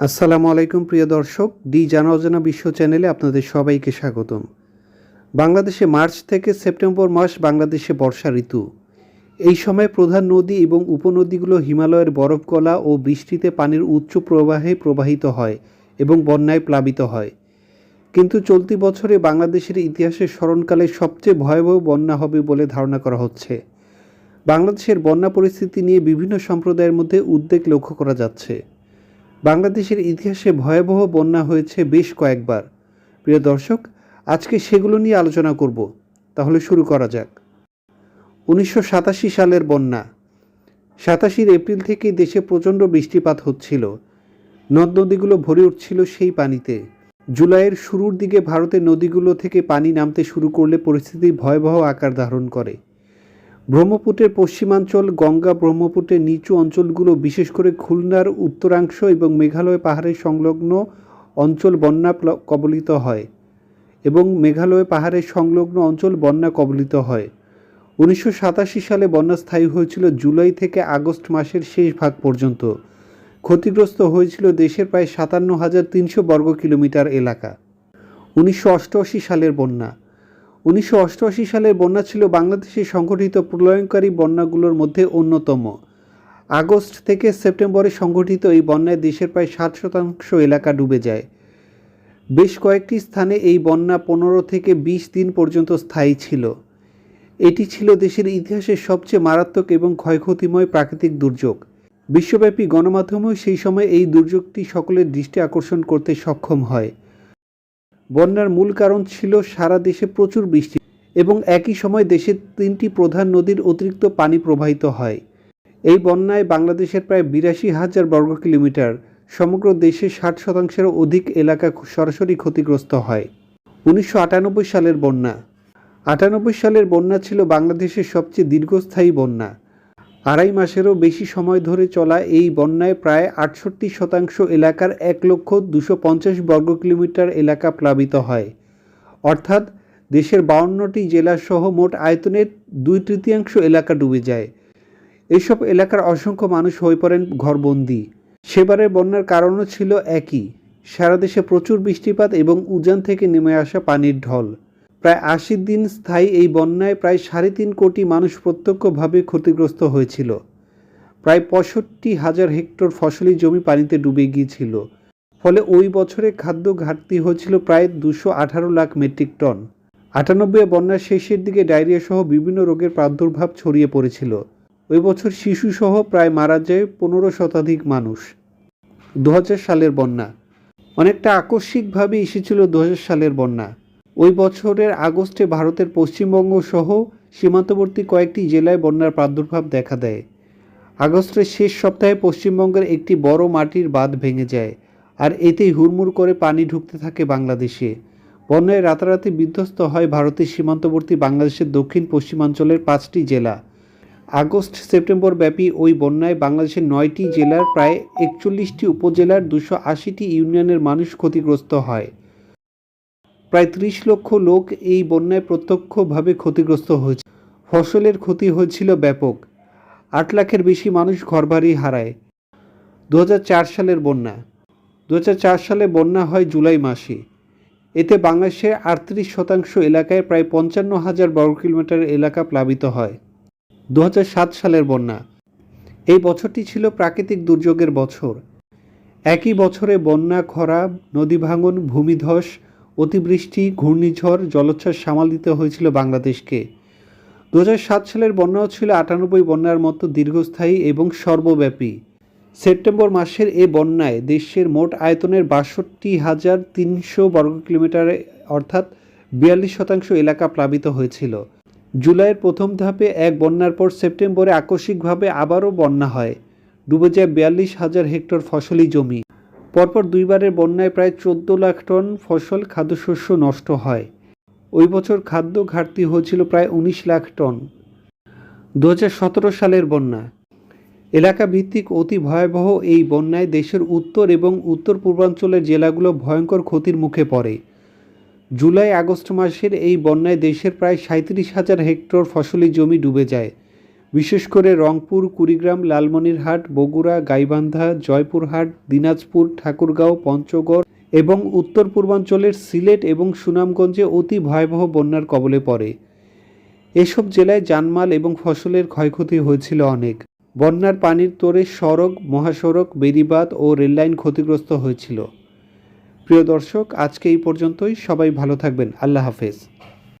আসসালামু আলাইকুম, প্রিয় দর্শক। ডি জানা অজানা বিশ্ব চ্যানেলে আপনাদের সবাইকে স্বাগতম। বাংলাদেশে মার্চ থেকে সেপ্টেম্বর মাস বাংলাদেশে বর্ষা ঋতু। এই সময় প্রধান নদী এবং উপনদীগুলো হিমালয়ের বরফ গলা ও বৃষ্টিতে পানির উচ্চ প্রবাহে প্রবাহিত হয় এবং বন্যায় প্লাবিত হয়। কিন্তু চলতি বছরে বাংলাদেশের ইতিহাসে স্মরণকালে সবচেয়ে ভয়াবহ বন্যা হবে বলে ধারণা করা হচ্ছে। বাংলাদেশের বন্যা পরিস্থিতি নিয়ে বিভিন্ন সম্প্রদায়ের মধ্যে উদ্বেগ লক্ষ্য করা যাচ্ছে। বাংলাদেশের ইতিহাসে ভয়াবহ বন্যা হয়েছে বেশ কয়েকবার। প্রিয় দর্শক, আজকে সেগুলো নিয়ে আলোচনা করব, তাহলে শুরু করা যাক। উনিশশো সাতাশি সালের বন্যা। সাতাশির এপ্রিল থেকে দেশে প্রচণ্ড বৃষ্টিপাত হচ্ছিল। নদ নদীগুলো ভরে উঠছিল সেই পানিতে। জুলাইয়ের শুরুর দিকে ভারতের নদীগুলো থেকে পানি নামতে শুরু করলে পরিস্থিতি ভয়াবহ আকার ধারণ করে। ব্রহ্মপুত্রের পশ্চিমাঞ্চল, গঙ্গা ব্রহ্মপুত্রের নিচু অঞ্চলগুলো, বিশেষ করে খুলনার উত্তরাংশ এবং মেঘালয় পাহাড়ের সংলগ্ন অঞ্চল বন্যা কবলিত হয় এবং মেঘালয় পাহাড়ের সংলগ্ন অঞ্চল বন্যা কবলিত হয়। উনিশশো সাতাশি সালে বন্যা স্থায়ী হয়েছিল জুলাই থেকে আগস্ট মাসের শেষ ভাগ পর্যন্ত। ক্ষতিগ্রস্ত হয়েছিল দেশের প্রায় সাতান্ন হাজার তিনশো বর্গ কিলোমিটার এলাকা। উনিশশো অষ্টআশি সালের বন্যা। উনিশশো অষ্টআশি সালের বন্যা ছিল বাংলাদেশে সংঘটিত প্রলয়ঙ্কারী বন্যাগুলোর মধ্যে অন্যতম। আগস্ট থেকে সেপ্টেম্বরে সংঘটিত এই বন্যায় দেশের প্রায় ষাট শতাংশ এলাকা ডুবে যায়। বেশ কয়েকটি স্থানে এই বন্যা পনেরো থেকে বিশ দিন পর্যন্ত স্থায়ী ছিল। এটি ছিল দেশের ইতিহাসের সবচেয়ে মারাত্মক এবং ক্ষয়ক্ষতিময় প্রাকৃতিক দুর্যোগ। বিশ্বব্যাপী গণমাধ্যমেও সেই সময় এই দুর্যোগটি সকলের দৃষ্টি আকর্ষণ করতে সক্ষম হয়। বন্যার মূল কারণ ছিল সারা দেশে প্রচুর বৃষ্টি এবং একই সময় দেশের তিনটি প্রধান নদীর অতিরিক্ত পানি প্রবাহিত হয়। এই বন্যায় বাংলাদেশের প্রায় বিরাশি হাজার বর্গ কিলোমিটার, সমগ্র দেশের ষাট শতাংশেরও অধিক এলাকা সরাসরি ক্ষতিগ্রস্ত হয়। উনিশশো আটানব্বই সালের বন্যা। আটানব্বই সালের বন্যা ছিল বাংলাদেশের সবচেয়ে দীর্ঘস্থায়ী বন্যা। আড়াই মাসেরও বেশি সময় ধরে চলা এই বন্যায় প্রায় আটষট্টি শতাংশ এলাকার এক লক্ষ দুশো পঞ্চাশ বর্গ কিলোমিটার এলাকা প্লাবিত হয়। অর্থাৎ দেশের বাউন্নটি জেলাসহ মোট আয়তনের দুই তৃতীয়াংশ এলাকা ডুবে যায়। এসব এলাকার অসংখ্য মানুষ হয়ে পড়েন ঘরবন্দি। সেবারের বন্যার কারণও ছিল একই। সারা দেশে প্রচুর বৃষ্টিপাত এবং উজান থেকে নেমে আসা পানির ঢল। প্রায় আশি দিন স্থায়ী এই বন্যায় প্রায় সাড়ে তিন কোটি মানুষ প্রত্যক্ষভাবে ক্ষতিগ্রস্ত হয়েছিল। প্রায় পঁয়ষট্টি হাজার হেক্টর ফসলি জমি পানিতে ডুবে গিয়েছিল। ফলে ওই বছরে খাদ্য ঘাটতি হয়েছিল প্রায় দুশো আঠারো লাখ মেট্রিক টন। আটানব্বই বন্যার শেষের দিকে ডায়রিয়া সহ বিভিন্ন রোগের প্রাদুর্ভাব ছড়িয়ে পড়েছিল। ওই বছর শিশুসহ প্রায় মারা যায় পনেরো শতাধিক মানুষ। দু হাজার সালের বন্যা। অনেকটা আকস্মিকভাবে এসেছিল দু হাজার সালের বন্যা। ওই বছরের আগস্টে ভারতের পশ্চিমবঙ্গ সহ সীমান্তবর্তী কয়েকটি জেলায় বন্যার প্রাদুর্ভাব দেখা দেয়। আগস্টের শেষ সপ্তাহে পশ্চিমবঙ্গের একটি বড় মাটির বাঁধ ভেঙে যায় আর এতেই হুড়মুড় করে পানি ঢুকতে থাকে বাংলাদেশে। বন্যায় রাতারাতি বিধ্বস্ত হয় ভারতের সীমান্তবর্তী বাংলাদেশের দক্ষিণ পশ্চিমাঞ্চলের পাঁচটি জেলা। আগস্ট সেপ্টেম্বর ব্যাপী ওই বন্যায় বাংলাদেশের নয়টি জেলার প্রায় একচল্লিশটি উপজেলার দুশো আশিটি ইউনিয়নের মানুষ ক্ষতিগ্রস্ত হয়। প্রায় ত্রিশ লক্ষ লোক এই বন্যায় প্রত্যক্ষভাবে ক্ষতিগ্রস্ত হয়েছে। ফসলের ক্ষতি হয়েছিল ব্যাপক। আট লাখের বেশি মানুষ ঘরবাড়ি হারায়। দু হাজার চার সালের বন্যা। দু হাজার চার সালে বন্যা হয় জুলাই মাসে। এতে বাংলাদেশের আটত্রিশ শতাংশ এলাকায় প্রায় পঞ্চান্ন হাজার বর্গ কিলোমিটার এলাকা প্লাবিত হয়। দু হাজার সাত সালের বন্যা। এই বছরটি ছিল প্রাকৃতিক দুর্যোগের বছর। একই বছরে বন্যা, খরা, নদী ভাঙন, ভূমিধস অতিবৃষ্টি, ঘূর্ণিঝড়, জলোচ্ছ্বাস সামাল দিতে হয়েছিল বাংলাদেশকে। দু হাজার সাত সালের বন্যাও ছিল আটানব্বই বন্যার মতো দীর্ঘস্থায়ী এবং সর্বব্যাপী। সেপ্টেম্বর মাসের এ বন্যায় দেশের মোট আয়তনের বাষট্টি হাজার তিনশো বর্গ কিলোমিটার অর্থাৎ বিয়াল্লিশ শতাংশ এলাকা প্লাবিত হয়েছিল। জুলাইয়ের প্রথম ধাপে এক বন্যার পর সেপ্টেম্বরে আকস্মিকভাবে আবারও বন্যা হয়। ডুবে যায় বিয়াল্লিশ হাজার হেক্টর ফসলি জমি। পরপর দুইবারের বন্যায় প্রায় চোদ্দ লাখ টন ফসল খাদ্যশস্য নষ্ট হয়। ওই বছর খাদ্য ঘাটতি হয়েছিল প্রায় উনিশ লাখ টন। দু হাজার সতেরো সালের বন্যা। এলাকা ভিত্তিক অতি ভয়াবহ এই বন্যায় দেশের উত্তর এবং উত্তর পূর্বাঞ্চলের জেলাগুলো ভয়ঙ্কর ক্ষতির মুখে পড়ে। জুলাই আগস্ট মাসের এই বন্যায় দেশের প্রায় সাঁত্রিশ হাজার হেক্টর ফসলি জমি ডুবে যায়। বিশেষ করে রংপুর, কুড়িগ্রাম, লালমনিরহাট, বগুড়া, গাইবান্ধা, জয়পুরহাট, দিনাজপুর, ঠাকুরগাঁও, পঞ্চগড় এবং উত্তর পূর্বাঞ্চলের সিলেট এবং সুনামগঞ্জে অতি ভয়াবহ বন্যার কবলে পড়ে। এসব জেলায় জানমাল এবং ফসলের ক্ষয়ক্ষতি হয়েছিল অনেক। বন্যার পানির তোরে সড়ক, মহাসড়ক, বেড়িবাঁধ ও রেললাইন ক্ষতিগ্রস্ত হয়েছিল। প্রিয় দর্শক, আজকে এই পর্যন্তই। সবাই ভালো থাকবেন। আল্লাহ হাফেজ।